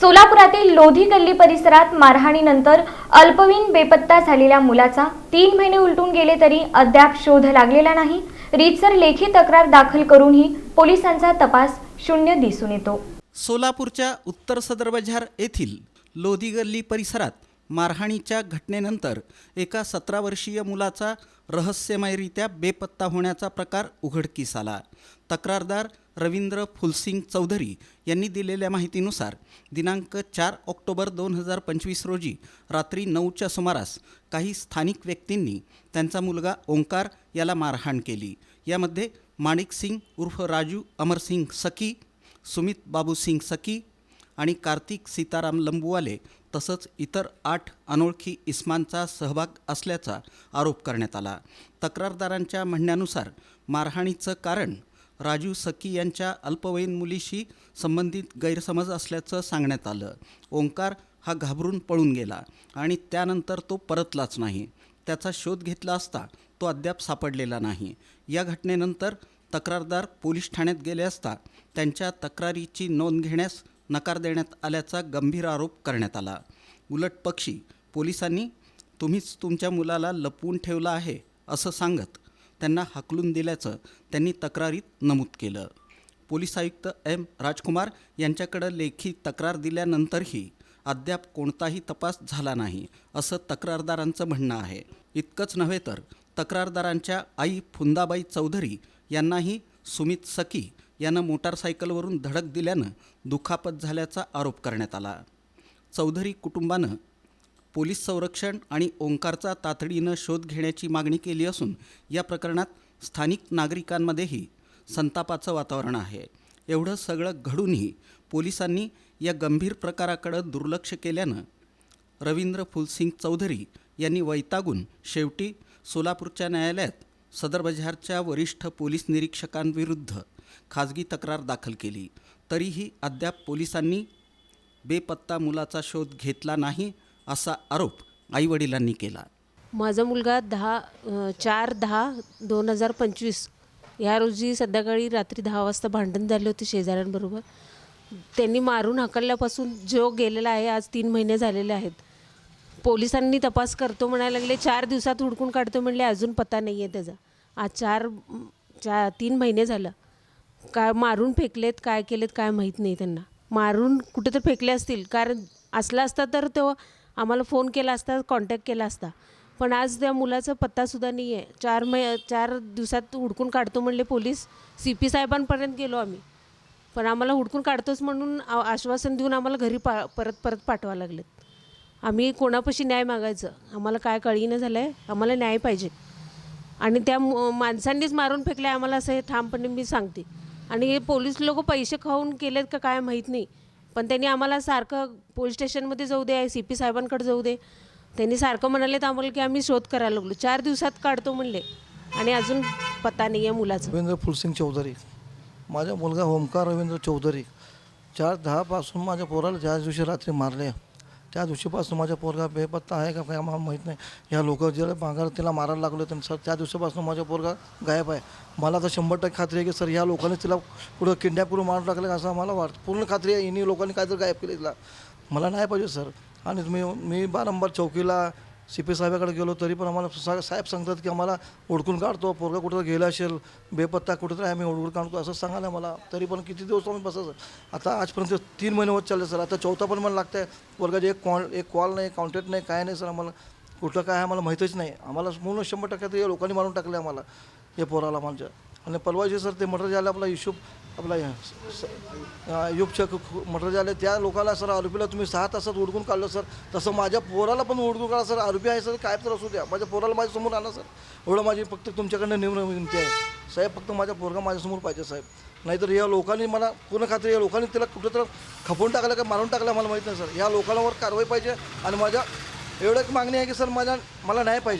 सोलापुरातील लोधी गल्ली परिसरात मारहाणीनंतर अल्पवयीन बेपत्ता झालेल्या मुलाचा तीन महिने उलटून गेले तरी अद्याप शोध लागलेला नाही. रीतसर लेखी तक्रार दाखल करूनही पोलिसांचा तपास शून्य दिसून येतो. सोलापूरच्या उत्तर सदर बाजार येथील लोधी गल्ली परिसरात मारहाणीच्या घटनेनंतर एका सतरा वर्षीय मुलाचा रहस्यमयरित्या बेपत्ता होण्याचा प्रकार उघडकीस आला. तक्रारदार रवींद्र फुलसिंग चौधरी यांनी दिलेल्या माहितीनुसार दिनांक चार ऑक्टोबर दोन हजार पंचवीस रोजी रात्री नऊच्या सुमारास काही स्थानिक व्यक्तींनी त्यांचा मुलगा ओंकार याला मारहाण केली. यामध्ये माणिक सिंग उर्फ राजू अमरसिंग सकी सुमित बाबू सिंग सकी आणि कार्तिक सीताराम लंबूवाले तसंच इतर आठ अनोळखी इस्मांचा सहभाग असल्याचा आरोप करण्यात आला. तक्रारदारांच्या म्हणण्यानुसार मारहाणीचं कारण राजू सकी यांच्या अल्पवयीन मुलीशी संबंधित गैरसमज असल्याचं सांगण्यात आलं. ओंकार हा घाबरून पळून गेला आणि त्यानंतर तो परतलाच नाही. त्याचा शोध घेतला असता तो अद्याप सापडलेला नाही. या घटनेनंतर तक्रारदार पोलीस ठाण्यात गेले असता त्यांच्या तक्रारीची नोंद घेण्यास नकार देण्यात आल्याचा गंभीर आरोप करण्यात आला. उलट पक्षी पोलिसांनी तुम्हीच तुमच्या मुलाला लपवून ठेवलं आहे असं सांगत त्यांना हाकलून दिल्याचं त्यांनी तक्रारीत नमूद केलं. पोलीस आयुक्त एम. राजकुमार यांच्याकडं लेखी तक्रार दिल्यानंतरही अद्याप कोणताही तपास झाला नाही असं तक्रारदारांचं म्हणणं आहे. इतकंच नव्हे तर तक्रारदारांच्या आई फुंदाबाई चौधरी यांनाही सुमित सकी यानं मोटारसायकलवरून धडक दिल्यानं दुखापत झाल्याचा आरोप करण्यात आला. चौधरी कुटुंबानं पोलीस संरक्षण आणि ओंकारचा तातडीनं शोध घेण्याची मागणी केली असून या प्रकरणात स्थानिक नागरिकांमध्येही संतापाचं वातावरण आहे. एवढं सगळं घडूनही पोलिसांनी या गंभीर प्रकाराकडं दुर्लक्ष केल्यानं रवींद्र फुलसिंग चौधरी यांनी वैतागून शेवटी सोलापूरच्या न्यायालयात सदर बजारच्या वरिष्ठ पोलीस निरीक्षकांविरुद्ध खाजगी तक्रार दाखल केली. तरीही अद्याप पोलिसांनी बेपत्ता मुलाचा शोध घेतला नाही असा आरोप आईवडिलांनी केला. माझा मुलगा दहा चार दहा दोन हजार पंचवीस या रोजी संध्याकाळी रात्री दहा वाजता भांडण झाले होते शेजाऱ्यांबरोबर. त्यांनी मारून हाकलल्यापासून जो गेलेला आहे आज तीन महिने झालेले आहेत. पोलिसांनी तपास करतो म्हणायला लागले चार दिवसात हुडकून काढतो म्हणले अजून पत्ता नाही आहे त्याचा. आज चार चा तीन महिने झालं. काय मारून फेकलेत काय केलेत काय माहीत नाही त्यांना. मारून कुठे तर फेकले असतील कारण असला असता तर तो आम्हाला फोन केला असता कॉन्टॅक्ट केला असता. पण आज त्या मुलाचा पत्तासुद्धा नाही आहे चार मै चार दिवसात हुडकून काढतो म्हणले पोलीस. सी पी साहेबांपर्यंत गेलो आम्ही. पण आम्हाला हुडकून काढतोच म्हणून आ- आश्वासन देऊन आम्हाला घरी पा परत परत पाठवा लागलेत. आम्ही कोणापाशी न्याय मागायचं? आम्हाला काय कळीनं झालं आहे आम्हाला न्याय पाहिजे. आणि त्या मु- माणसांनीच मारून फेकले आम्हाला असं हे ठामपणे मी सांगते. आणि हे पोलीस लोक पैसे खाऊन केलेत का काय माहीत नाही. पण त्यांनी आम्हाला सारखं पोलीस स्टेशनमध्ये जाऊ दे सी पी साहेबांकडे जाऊ दे. त्यांनी सारखं म्हणाले तर आम्हाला की आम्ही शोध करायला लागलो. चार दिवसात काढतो म्हणले. आणि अजून पत्ता नाही आहे मुलाचा. रवींद्र फुलसिंग चौधरी. माझा मुलगा ओमकार रवींद्र चौधरी. चार दहापासून माझ्या पोराला ज्या दिवशी रात्री मारले त्या दिवशीपासून माझ्या पोरगा बेपत्ता आहे का काय आम्हाला माहीत नाही. ह्या लोक ज्याला मागायला तिला मारायला लागलो तर सर त्या दिवसापासून माझा पोरगा गायब आहे. मला तर शंभर टक्के खात्री आहे की सर ह्या लोकांनी तिला पुढं किडनॅप करून मारून टाकलं असं मला वाटतं पूर्ण खात्री आहे. इन्ही लोकांनी काहीतरी गायब केलं तिला मला नाही पाहिजे सर. आणि मी मी बारंबार चौकीला सी पी साहेबाकडे गेलो तरी पण आम्हाला सा साहेब सांगतात की आम्हाला ओढकून काढतो पोरगा कुठं गेला असेल बेपत्ता कुठं आम्ही ओढकून काढतो असं सांगायला मला. तरी पण किती दिवस आम्ही बसायचं? आता आजपर्यंत तीन महिने होत चालले सर. आता चौथा पण मला लागतं आहे पोरगाचे एक कॉल एक कॉल नाही कॉन्टॅक्ट नाही काय नाही सर आम्हाला. कुठलं काय आहे आम्हाला माहीतच नाही. आम्हाला पूर्ण शंभर टक्के या लोकांनी मारून टाकले आम्हाला. हे पोराला माझ्या. आणि परवाचे सर ते मटर झालं आपला हिशोब आपला युगच्या मटर झाले. त्या लोकाला सर आरोपीला तुम्ही सहा तासात उडकून काढलं सर. तसं माझ्या पोराला पण उडकून काढा सर. आरोपी आहे सर. काय तर असू द्या. माझ्या पोराला माझ्यासमोर आणा सर. एवढं माझी फक्त तुमच्याकडनं निवड विनंती आहे. साहेब फक्त माझ्या पोरगा माझ्यासमोर पाहिजे साहेब. नाहीतर या लोकांनी मला पूर्ण खात्री या लोकांनी तिला कुठं तर खपवून टाकलं का मारून टाकलं मला माहीत नाही सर. या लोकांवर कारवाई पाहिजे आणि माझ्या एवढं एक मागणी आहे की सर माझ्या मला न्याय पाहिजे.